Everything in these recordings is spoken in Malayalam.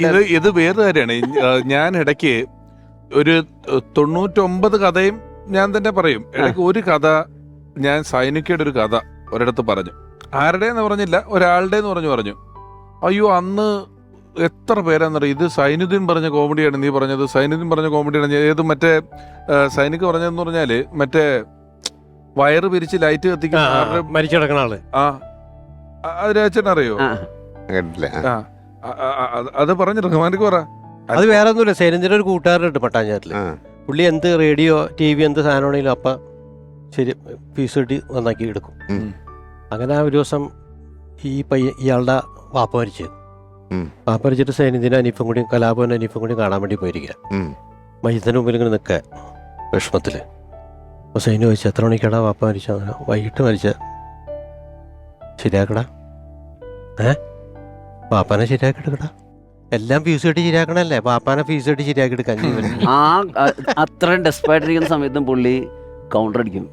ഇത് ഇത് വേറെ കാര്യമാണ്. ഞാൻ ഇടയ്ക്ക് ഒരു തൊണ്ണൂറ്റൊമ്പത് കഥയും ഞാൻ തന്നെ പറയും. ഇടയ്ക്ക് ഒരു കഥ ഞാൻ സൈനികയുടെ ഒരു കഥ ഒരിടത്ത് പറഞ്ഞു. ആരുടെ എന്ന് പറഞ്ഞില്ല ഒരാളുടെ എന്ന് പറഞ്ഞു പറഞ്ഞു. അയ്യോ അന്ന് എത്ര പേരാന്നറിയാം? ഇത് സൈനുദ്ദീൻ പറഞ്ഞ കോമഡിയാണ് നീ പറഞ്ഞത്. സൈനുദ്ദീൻ പറഞ്ഞ കോമഡിയാണ് ഏത് മറ്റേ സൈനിക് പറഞ്ഞതെന്ന് പറഞ്ഞാൽ മറ്റേ വയറ് പിരിച്ച് ലൈറ്റ് കത്തിക്കുന്ന മരിച്ചു കിടക്കണ ആൾ. ആ ആ, അത് രാജൻ അറിയോ. കേട്ടില്ല ആ, അത് അത് പറഞ്ഞു റഹ്മാനിക്ക് പറ. അത് വേറെ ഒന്നുമില്ല സൈനന്ദിന്റെ ഒരു കൂട്ടുകാരനുണ്ട് പട്ടാഞ്ചാറ്റിൽ. ആ. പുള്ളി എന്ത് റേഡിയോ ടി വി എന്ത് സാധനമാണെങ്കിലും അപ്പ ശരി ഫീസ് കിട്ടി നന്നാക്കി എടുക്കും. അങ്ങനെ ആ ഒരു ദിവസം ഈ പയ്യ ഇയാളുടെ വാപ്പ മരിച്ചു. വാപ്പ മരിച്ചിട്ട് സൈനിന്ദിനെ അനീഫും കൂടി കലാഭവൻ അനീഫും കൂടി കാണാൻ വേണ്ടി പോയിരിക്കുക മൈതന മുമ്പിൽ ഇങ്ങനെ നിൽക്കുക വിഷമത്തിൽ. അപ്പോൾ സൈന് ചോദിച്ചു എത്ര മണിക്കടാ വാപ്പ മരിച്ച വൈകിട്ട് മരിച്ച ശരിയാക്കടാ. ഏ? വാപ്പാനെ ശരിയാക്കി എടുക്കടാ. എല്ലാം ഫീസ് കെട്ടി ശരിയാക്കണല്ലേ? പാപ്പാനെ ഫീസ് കെട്ടി ശരിയാക്കി എടുക്കാൻ ആ അത്ര ഡെസ്പായിട്ടിരിക്കുന്ന സമയത്തും പുള്ളി കൗണ്ടർ അടിക്കും.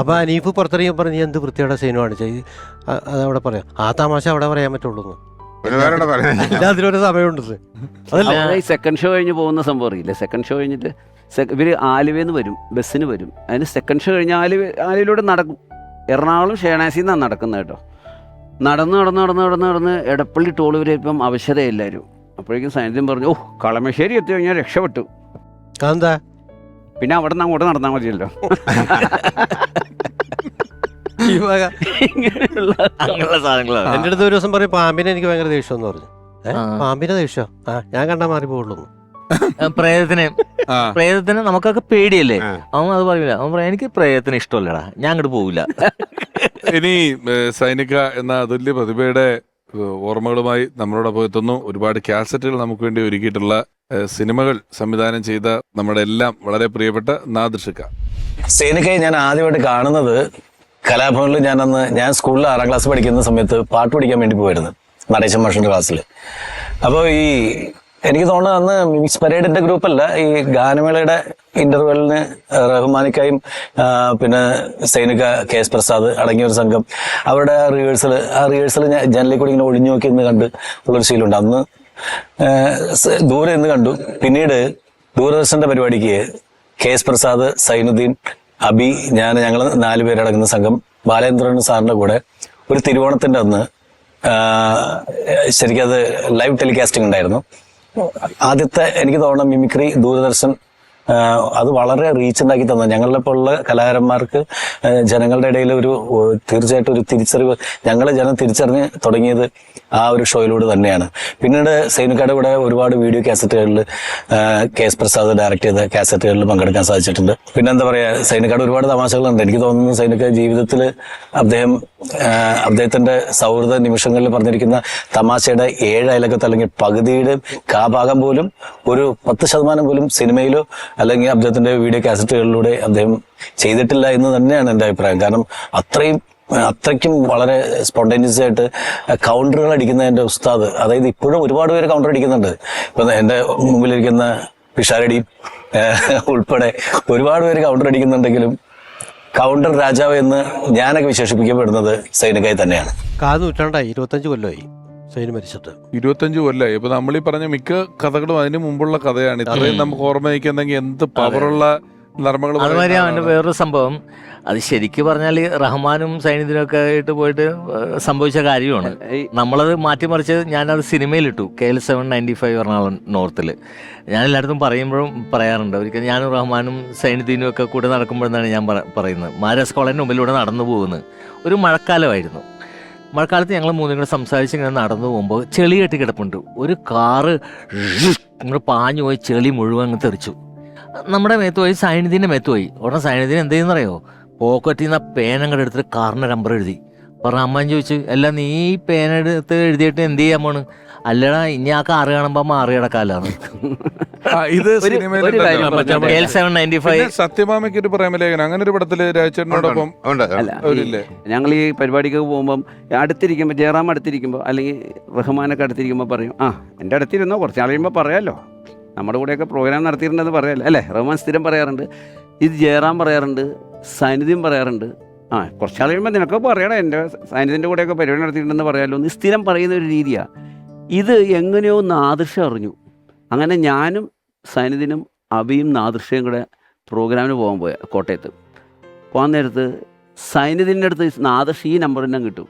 അപ്പൊ അനീഫ് പുറത്തിറങ്ങി പറഞ്ഞു "നീ എന്ത് വൃത്തിയുടെ സീനു കാണിച്ച? അതവിടെ പറയാം. ആ തമാശ അവിടെ പറയാൻ പറ്റുള്ളൂ എല്ലാത്തിനും ഒരു സമയമുണ്ട് ഇത്. അതല്ല ഈ സെക്കൻഡ് ഷോ കഴിഞ്ഞ് പോകുന്ന സംഭവം അറിയില്ല? സെക്കൻഡ് ഷോ കഴിഞ്ഞിട്ട് ഇവർ ആലുവയിൽ വരും ബസ്സിന് വരും. അതിന് സെക്കൻഡ് ഷോ കഴിഞ്ഞ് ആലുവ ആലുവയിലൂടെ നടക്കും. എറണാകുളം ഷേണാസിന്നാണ് നടക്കുന്നത് കേട്ടോ. നടന്ന് നടന്ന് നടന്ന് നടന്ന് നടന്ന് എടപ്പള്ളി ടോൾ വരെ ഇപ്പം അവശതയില്ലായിരുന്നു അപ്പോഴേക്കും സാന്നിധ്യം പറഞ്ഞു ഓ കളമശ്ശേരി എത്തി കഴിഞ്ഞാൽ രക്ഷപ്പെട്ടു. അതെന്താ? പിന്നെ അവിടെ നിന്ന് അങ്ങോട്ട് നടന്നാൽ മതിയല്ലോ. ഇങ്ങനെയുള്ള അങ്ങനെയുള്ള സാധനങ്ങളാണ്. എന്റെ അടുത്ത് ഒരു ദിവസം പറയും പാമ്പിനെ എനിക്ക് ഭയങ്കര ദേഷ്യം എന്ന് പറഞ്ഞു. ഏ? ആ. പാമ്പിനെ ദേഷ്യം? ആ ഞാൻ കണ്ടാൽ മാറി പോകുള്ളൂ പ്രേതത്തിനെ പ്രേതത്തിന്. ആ. പ്രേതത്തിന് നമുക്കൊക്കെ പേടിയല്ലേ. അവൻ അത് പറയൂല. അവൻ പറയാം എനിക്ക് പ്രേതത്തിന് ഇഷ്ടമല്ലടാ. ഞാൻ അങ്ങോട്ട് പോവില്ല ഇനി സൈനിക എന്ന അതുല്യ പ്രതിഭയുടെ ഓർമ്മകളുമായി നമ്മളോടൊപ്പം എത്തുന്നു. ഒരുപാട് കാസറ്റുകൾ നമുക്ക് വേണ്ടി ഒരുക്കിയിട്ടുള്ള സിനിമകൾ സംവിധാനം ചെയ്ത നമ്മുടെ എല്ലാം വളരെ പ്രിയപ്പെട്ട നാദൃഷിക്ക സൈനികയെ ഞാൻ ആദ്യമായിട്ട് കാണുന്നത് കലാഭവനിൽ ഞാൻ അന്ന് ഞാൻ സ്കൂളിൽ ആറാം ക്ലാസ് പഠിക്കുന്ന സമയത്ത് പാട്ട് പഠിക്കാൻ വേണ്ടി പോയിരുന്നു നടേശൻ മാഷിന്റെ ക്ലാസ്സിൽ. അപ്പോൾ ഈ എനിക്ക് തോന്നുന്നത് അന്ന് മിക്സ് പരേഡിന്റെ ഗ്രൂപ്പല്ല ഈ ഗാനമേളയുടെ ഇന്റർവെല്ലിന് റഹ്മാനിക്കായും പിന്നെ സൈനിക കെ എസ് പ്രസാദ് അടങ്ങിയ ഒരു സംഘം. അവരുടെ റിഹേഴ്സൽ ആ റിഹേഴ്സൽ ജനലിൽ കൂടി ഇങ്ങനെ ഒളിഞ്ഞു നോക്കി ഇന്ന് കണ്ട് ഉള്ളൊരു ശീലമുണ്ട്. അന്ന് ദൂരെ എന്ന് കണ്ടു. പിന്നീട് ദൂരദർശന്റെ പരിപാടിക്ക് കെ എസ് പ്രസാദ് സൈനുദ്ദീൻ അബി ഞാൻ ഞങ്ങൾ നാല് പേരടങ്ങുന്ന സംഘം ബാലേന്ദ്രൻ സാറിന്റെ കൂടെ ഒരു തിരുവോണത്തിന്റെ അന്ന് ശരിക്കും അത് ലൈവ് ടെലികാസ്റ്റിംഗ് ഉണ്ടായിരുന്നു. ആദ്യത്തെ എനിക്ക് തോന്നുന്ന മിമിക്രി ദൂരദർശൻ അത് വളരെ റീച്ച് ഉണ്ടാക്കി തന്നത് ഞങ്ങളുടെ പോലുള്ള കലാകാരന്മാർക്ക് ജനങ്ങളുടെ ഇടയിൽ ഒരു തീർച്ചയായിട്ടും ഒരു തിരിച്ചറിവ് ഞങ്ങളെ ജനം തിരിച്ചറിഞ്ഞ് തുടങ്ങിയത് ആ ഒരു ഷോയിലൂടെ തന്നെയാണ്. പിന്നീട് സൈനിക്കാട് കൂടെ ഒരുപാട് വീഡിയോ കാസറ്റുകളിൽ കെ എസ് പ്രസാദ് ഡയറക്ട് ചെയ്ത കാസറ്റുകളിൽ പങ്കെടുക്കാൻ സാധിച്ചിട്ടുണ്ട്. പിന്നെന്താ പറയുക പറയാ സൈനികയുടെ ഒരുപാട് തമാശകളുണ്ട്. എനിക്ക് തോന്നുന്നു സൈനിക ജീവിതത്തിൽ അദ്ദേഹം അദ്ദേഹത്തിന്റെ സൗഹൃദ നിമിഷങ്ങളിൽ പറഞ്ഞിരിക്കുന്ന തമാശയുടെ ഏഴ് അയലക്കത്ത് അല്ലെങ്കിൽ പകുതിയുടെ കാഭാഗം പോലും ഒരു പത്ത് ശതമാനം പോലും സിനിമയിലോ അല്ലെങ്കിൽ അദ്ദേഹത്തിന്റെ വീഡിയോ കാസറ്റുകളിലൂടെ അദ്ദേഹം ചെയ്തിട്ടില്ല എന്ന് തന്നെയാണ് എന്റെ അഭിപ്രായം. കാരണം അത്രയും അത്രയ്ക്കും വളരെ സ്പോണ്ടേനിയസ് ആയിട്ട് കൗണ്ടറുകൾ അടിക്കുന്നതിന്റെ ഉസ്താദ് അതായത് ഇപ്പോഴും ഒരുപാട് പേര് കൗണ്ടർ അടിക്കുന്നുണ്ട്. ഇപ്പൊ എന്റെ മുമ്പിലിരിക്കുന്ന പിഷാരടി ഉൾപ്പെടെ ഒരുപാട് പേര് കൗണ്ടർ അടിക്കുന്നുണ്ടെങ്കിലും കൗണ്ടർ രാജാവ് എന്ന് ഞാനൊക്കെ വിശേഷിപ്പിക്കപ്പെടുന്നത് സൈനികായി തന്നെയാണ്. കാത് നൂറ്റാണ്ടായി ഇരുപത്തഞ്ച് കൊല്ലമായി സൈന് മരിച്ചിട്ട്. ഇരുപത്തഞ്ച് കൊല്ലായി. ഇപ്പൊ നമ്മൾ ഈ പറഞ്ഞ മിക്ക കഥകളും അതിന് മുമ്പുള്ള കഥയാണ്. ഇത്രയും നമുക്ക് ഓർമ്മ വയ്ക്കുന്നെങ്കിൽ എന്ത് പവറുള്ള നർമ്മകൾ അതുമാതിരി അവന്റെ വേറൊരു സംഭവം. അത് ശരിക്ക് പറഞ്ഞാൽ റഹ്മാനും സൈനിധിനും ഒക്കെ ആയിട്ട് പോയിട്ട് സംഭവിച്ച കാര്യമാണ്. നമ്മളത് മാറ്റിമറിച്ച് ഞാനത് സിനിമയിലിട്ടു. K L seven ninety five Ernakulam നോർത്തിൽ ഞാൻ എല്ലായിടത്തും പറയുമ്പോഴും പറയാറുണ്ട്. ഒരിക്കൽ ഞാനും റഹ്മാനും സൈനിദീനും ഒക്കെ കൂടെ നടക്കുമ്പോഴെന്നാണ് ഞാൻ പറ- പറയുന്നത്. മാരാസ് കോളേജിന് മുമ്പിലൂടെ നടന്നു പോകുന്നത് ഒരു മഴക്കാലമായിരുന്നു. മഴക്കാലത്ത് ഞങ്ങൾ മൂന്നും കൂടെ സംസാരിച്ച് ഇങ്ങനെ നടന്നു പോകുമ്പോൾ ചെളി കെട്ടി കിടപ്പുണ്ട്. ഒരു കാറ് ഇങ്ങോട്ട് പാഞ്ഞു പോയി ചെളി മുഴുവൻ അങ്ങ് തെറിച്ചു. നമ്മുടെ മേത്ത് പോയി സൈനിധിന്റെ മേത്ത് പോയി. ഉടനെ സൈനിധിന് എന്ത് ചെയ്യുന്നറിയോ പോക്കറ്റിൽ നിന്ന് ആ പേന അങ്ങോട്ട് എടുത്തിട്ട് കാറിന്റെ നമ്പർ എഴുതി. അപ്പോൾ അമ്മൻ ചോദിച്ചു അല്ല നീ ഈ പേന എടുത്ത് എഴുതിയിട്ട് എന്ത് ചെയ്യാൻ പോണ്? അല്ലടാ ഇനി ആ കാറ് കാണുമ്പോൾ മാറി കിടക്കാലാണ് ആ, ഇത് സത്യഭാമയ്ക്ക് ഒരു പ്രേമലേഖനം അങ്ങനെ ഒരു പടത്തിൽ രാജേട്ടനോടൊപ്പം ഞങ്ങൾ ഈ പരിപാടിക്ക് പോകുമ്പോൾ അടുത്തിരിക്കുമ്പോൾ ജയറാം അടുത്തിരിക്കുമ്പോൾ അല്ലെങ്കിൽ റഹ്മാനൊക്കെ അടുത്തിരിക്കുമ്പോൾ പറയും ആ എന്റെ അടുത്തിരുന്നോ? കുറച്ച് നാൾ കഴിയുമ്പോൾ പറയാമല്ലോ നമ്മുടെ കൂടെയൊക്കെ പ്രോഗ്രാം നടത്തിയിട്ടുണ്ടെന്ന് പറയാമല്ലോ അല്ലേ? റഹ്മാൻ സ്ഥിരം പറയാറുണ്ട്. ഇത് ജയറാം പറയാറുണ്ട്. സാന്നിധ്യം പറയാറുണ്ട്. ആ കുറച്ച് നാൾ കഴിയുമ്പോൾ നിനക്കൊക്കെ പറയണം. എന്റെ സാന്നിധ്യത്തിന്റെ കൂടെയൊക്കെ പരിപാടി നടത്തിയിട്ടുണ്ടെന്ന് പറയാമല്ലോ ഒന്ന് സ്ഥിരം പറയുന്ന ഒരു രീതിയാണ് ഇത് എങ്ങനെയോ നാദൃശ്യം അറിഞ്ഞു. അങ്ങനെ ഞാനും സാന്നിധ്യനും അബിയും നാദൃശയും കൂടെ പ്രോഗ്രാമിന് പോകാൻ പോയ കോട്ടയത്ത്. പോകാൻ നേരത്ത് സൈനിതിന്റെ അടുത്ത് നാദൃശ ഈ നമ്പർ തന്നെ കിട്ടും.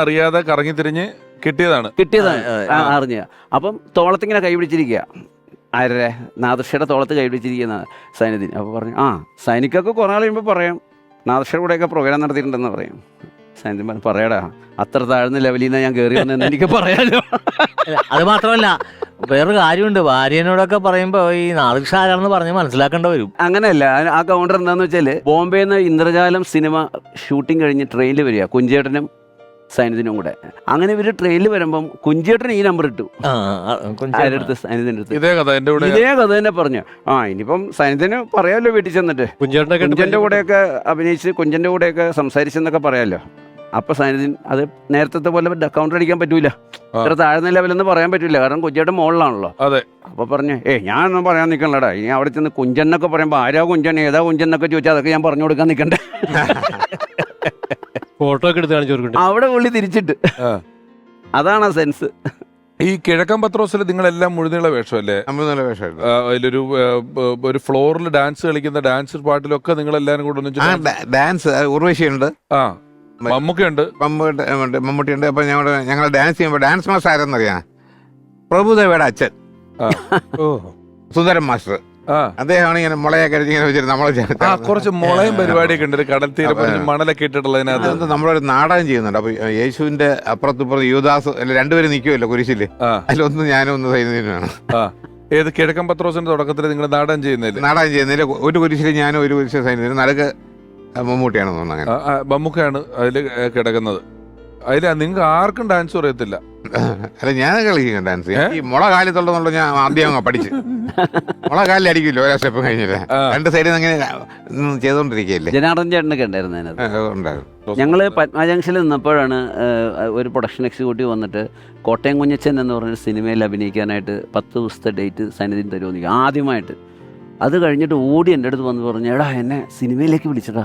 അറിയാതെ കറങ്ങി തിരിഞ്ഞ് കിട്ടിയതാണ്. കിട്ടിയതാണ്. അറിഞ്ഞ. അപ്പം തോളത്തിങ്ങനെ കൈ പിടിച്ചിരിക്കുക ആരുടെ നാദൃഷയുടെ തോളത്ത് കൈ പിടിച്ചിരിക്കുന്ന സൈനിധിന് അപ്പോൾ പറഞ്ഞു ആ സൈനിക്കൊക്കെ കുറേ നാൾ കഴിയുമ്പോൾ പറയാം. നാദൃഷയുടെ കൂടെയൊക്കെ പ്രോഗ്രാം നടത്തിയിട്ടുണ്ടെന്ന് പറയും. സൈനിധൻ പറഞ്ഞു പറയടാ അത്ര താഴ്ന്ന ലെവലിൽ നിന്ന് ഞാൻ കയറി വന്നെന്ന് എനിക്ക് പറയാലോ. അല്ല, അത് മാത്രമല്ല വേറൊരു കാര്യമുണ്ട്. ഭാര്യനോടൊക്കെ പറയുമ്പോ ഈ നാദൃഷ ആരാണെന്ന് പറഞ്ഞ് മനസ്സിലാക്കേണ്ട വരും. അങ്ങനെയല്ല ആ- കൗണ്ടർ എന്താന്ന് വെച്ചാൽ ബോംബെയിൽ നിന്ന് ഇന്ദ്രജാലം സിനിമ ഷൂട്ടിംഗ് കഴിഞ്ഞ് ട്രെയിനിൽ വരിക. കുഞ്ചേട്ടനും സൈനിധിനും കൂടെ. അങ്ങനെ ഇവർ ട്രെയിനിൽ വരുമ്പം കുഞ്ചേട്ടൻ ഈ നമ്പർ ഇട്ടു. അടുത്ത്? സൈനിധിന്റെ അടുത്ത്. ഇതേ കഥ എന്റെ കൂടെ ഇതേ കഥ തന്നെ പറഞ്ഞു. ആ ഇനിയിപ്പം സൈനിധിന് പറയാമല്ലോ വീട്ടിൽ ചെന്നിട്ട്. കുഞ്ചേട്ടനെ കുഞ്ചന്റെ കൂടെയൊക്കെ അഭിനയിച്ച് കുഞ്ചന്റെ കൂടെയൊക്കെ സംസാരിച്ചെന്നൊക്കെ പറയാമല്ലോ അപ്പൊ സൈനിധിൻ അത് നേരത്തെ പോലെ കൗണ്ടർ അടിക്കാൻ പറ്റൂല. ഇത്ര താഴ്ന്ന ലെവലെന്ന് പറയാൻ പറ്റില്ല കാരണം കുഞ്ചേട്ടൻ മുകളിലാണല്ലോ അതെ. അപ്പൊ പറഞ്ഞു ഏ ഞാനൊന്നും പറയാൻ നിൽക്കണല്ലടാ ഇനി അവിടെ ചെന്ന് കുഞ്ചൻ എന്നൊക്കെ പറയുമ്പോൾ ആരാ കുഞ്ചൻ? ഏതാ കുഞ്ചൻ എന്നൊക്കെ ചോദിച്ചാൽ അതൊക്കെ ഞാൻ പറഞ്ഞു കൊടുക്കാൻ നിൽക്കണ്ടേ ഫോട്ടോ ഒക്കെ എടുത്ത് കാണിച്ചു കൊടുക്കണ്ടേ. അവിടെ പുള്ളി തിരിച്ചിട്ട്. ആ. അതാണ് ആ സെൻസ്. ഈ കിഴക്കൻ പത്രോസിൽ നിങ്ങളെല്ലാം മുഴുനീള വേഷമല്ലേ? നമ്മൾ നല്ല വേഷമായിരുന്നു. ആ, അതിലൊരു ആ, ബ- ഒരു ഫ്ലോറിൽ ഡാൻസ് കളിക്കുന്ന ഡാൻസ് പാട്ടിലൊക്കെ നിങ്ങൾ എല്ലാരും കൂടെ ആ ഒന്നിച്ച് ഡാ- ഡാൻസ് ഉർവശിയുണ്ട്. ആ മമ്മൂക്കയുണ്ട്. മമ്മൂട്ടി ഉണ്ട്, മമ്മൂട്ടിയുണ്ട്. അപ്പൊ ഞങ്ങളുടെ ഞങ്ങൾ ഡാൻസ് ചെയ്യുമ്പോൾ ഡാൻസ് മാസ്റ്റർ ആരെന്നറിയാം? പ്രഭുദേവയുടെ അച്ഛൻ. ഓ സുന്ദരൻ മാസ്റ്റർ. ആ അദ്ദേഹമാണ് ഇങ്ങനെ മുളയെ കരുതി ഇങ്ങനെ വെച്ചിട്ട് നമ്മളെ ആ കുറച്ച് മുളയും പരിപാടിയൊക്കെ ഉണ്ട്. ഒരു കടൽ തീരെ മണലൊക്കെ ഇട്ടിട്ടുള്ളതിനകത്ത് നമ്മളൊരു നാടകം ചെയ്യുന്നുണ്ട്. അപ്പൊ യേശുവിന്റെ അപ്പുറത്ത് ഇപ്പുറത്ത് യുവദാസ് രണ്ടുപേരും നിൽക്കുമല്ലോ കുരിശിൽ. അതിലൊന്ന് ഞാനും ഒന്ന് സൈന്യത്തിനുമാണ് ഏത് കിഴക്കൻ പത്രോസിന്റെ തുടക്കത്തിൽ നിങ്ങൾ നാടകം ചെയ്യുന്നില്ല നാടകം ചെയ്യുന്നില്ല ഒരു കുരിശിൽ ഞാനും ഒരു കുരിശിൽ സൈനിക നടുക്ക് മമ്മൂട്ടിയാണെന്ന് തോന്നുന്നു ബമ്മുക്കയാണ് മമ്മൂക്കയാണ് അതിൽ കിടക്കുന്നത്. അതിൽ നിങ്ങൾക്ക് ആർക്കും ഡാൻസ് അറിയത്തില്ല. അല്ല ഞാൻ കളിക്കും ഡാൻസ്? ഈ മുള കാലത്തുള്ളതുകൊണ്ട് ഞാൻ ആദ്യം അങ്ങ് പഠിച്ചു. മുള കാലിൽ അടിക്കില്ല ഓരോ സ്റ്റെപ്പ് കഴിഞ്ഞില്ല? രണ്ട് സൈഡിൽ നിന്ന് അങ്ങനെ ചെയ്തോണ്ടിരിക്കുകയല്ലേ ജനാർദ്ദൻ ചേട്ടനൊക്കെ ഉണ്ടായിരുന്നു അതിനകത്ത്. ഉണ്ടായിരുന്നു ഞങ്ങൾ പത്മ ജംഗ്ഷനിൽ നിന്നപ്പോഴാണ് ഒരു പ്രൊഡക്ഷൻ എക്സിക്യൂട്ടീവ് വന്നിട്ട് കോട്ടയം കുഞ്ഞച്ചൻ എന്ന് പറഞ്ഞ സിനിമയിൽ അഭിനയിക്കാനായിട്ട് പത്ത് ദിവസത്തെ ഡേറ്റ് സന്നിധി തരുമെന്ന് ആദ്യമായിട്ട്. അത് കഴിഞ്ഞിട്ട് ഓടി എന്റെ അടുത്ത് വന്ന് പറഞ്ഞു എടാ എന്നെ സിനിമയിലേക്ക് വിളിച്ചടാ.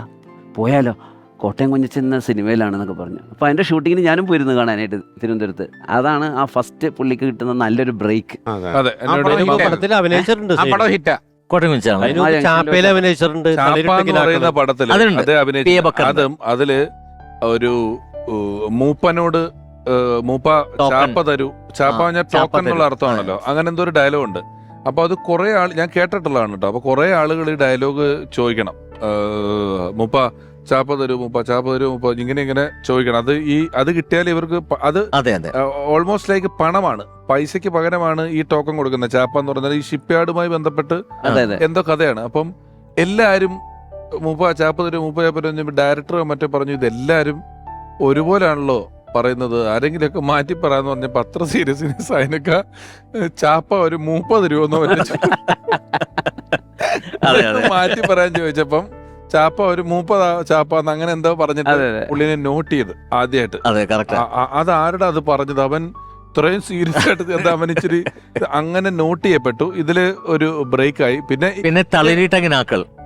പോയാലോ? കോട്ടയം കുഞ്ഞച്ചൻ എന്ന സിനിമയിലാണെന്നൊക്കെ പറഞ്ഞു. അപ്പോൾ അതിന്റെ ഷൂട്ടിങ്ങിന് ഞാനും പോയിരുന്നു കാണാനായിട്ട് തിരുവനന്തപുരത്ത്. അതാണ് ആ ഫസ്റ്റ് പുള്ളിക്ക് കിട്ടുന്ന നല്ലൊരു ബ്രേക്ക്. അതെ. പടത്തിൽ അഭിനയിച്ചിട്ടുണ്ട് ആ പടം ഹിറ്റാ. കോട്ടയം. അത് അതിൽ ഒരു മൂപ്പനോട് മൂപ്പ ചാപ്പ തരൂ. ചാപ്പ പറഞ്ഞാൽ ടോക്കൺ എന്നുള്ള അർത്ഥമാണല്ലോ. അങ്ങനെ എന്തോ ഒരു ഡയലോഗ് ഉണ്ട്. അപ്പൊ അത് കുറെ ആൾ ഞാൻ കേട്ടിട്ടുള്ളതാണ് കേട്ടോ. അപ്പൊ കുറെ ആളുകൾ ഈ ഡയലോഗ് ചോദിക്കണം. മൂപ്പ ചാപ്പ തരൂ മൂപ്പ ചാപ്പ തരൂ മൂപ്പ ഇങ്ങനെ ഇങ്ങനെ ചോദിക്കണം. അത് ഈ അത് കിട്ടിയാൽ ഇവർക്ക് പ- അത് അതെ അതെ. ഓൾമോസ്റ്റ് ലൈക്ക് പണമാണ്. പൈസയ്ക്ക് പകരമാണ് ഈ ടോക്കൺ കൊടുക്കുന്നത്. ചാപ്പ എന്ന് പറഞ്ഞാൽ ഈ ഷിപ്പ് യാർഡുമായി ബന്ധപ്പെട്ട് അതെ അതെ. എന്തോ കഥയാണ്. അപ്പം എല്ലാവരും മുപ്പ ചാപ്പ തരൂ മുപ്പ ചാപ്പ തരും ഡയറക്ടർ മറ്റേ പറഞ്ഞു ഇതെല്ലാവരും ഒരുപോലാണല്ലോ പറയുന്നത്. ആരെങ്കിലുമൊക്കെ മാറ്റി പറയാന്ന് പറഞ്ഞ പത്ര സീരിയസ് അതിനൊക്കെ ചാപ്പ ഒരു മൂപ്പ രൂപ അതെ, അതെ. മാറ്റി പറയാൻ ചോദിച്ചപ്പം ചാപ്പ ഒരു മുപ്പതാ ചാപ്പ അങ്ങനെ എന്തോ പറഞ്ഞിട്ട് പുള്ളിനെ നോട്ട് ചെയ്ത് ആദ്യമായിട്ട് അതെ ആരുടെ അത് പറഞ്ഞത്? അവൻ ഇത്രയും സീരിയസ് ആയിട്ട് എന്താ അവൻ ഇച്ചിരി അങ്ങനെ നോട്ട് ചെയ്യപ്പെട്ടു. ഇതിൽ ഒരു ബ്രേക്ക് ആയി. പിന്നെ പിന്നെ തളിരിട്ടങ്ങിനാക്കൾ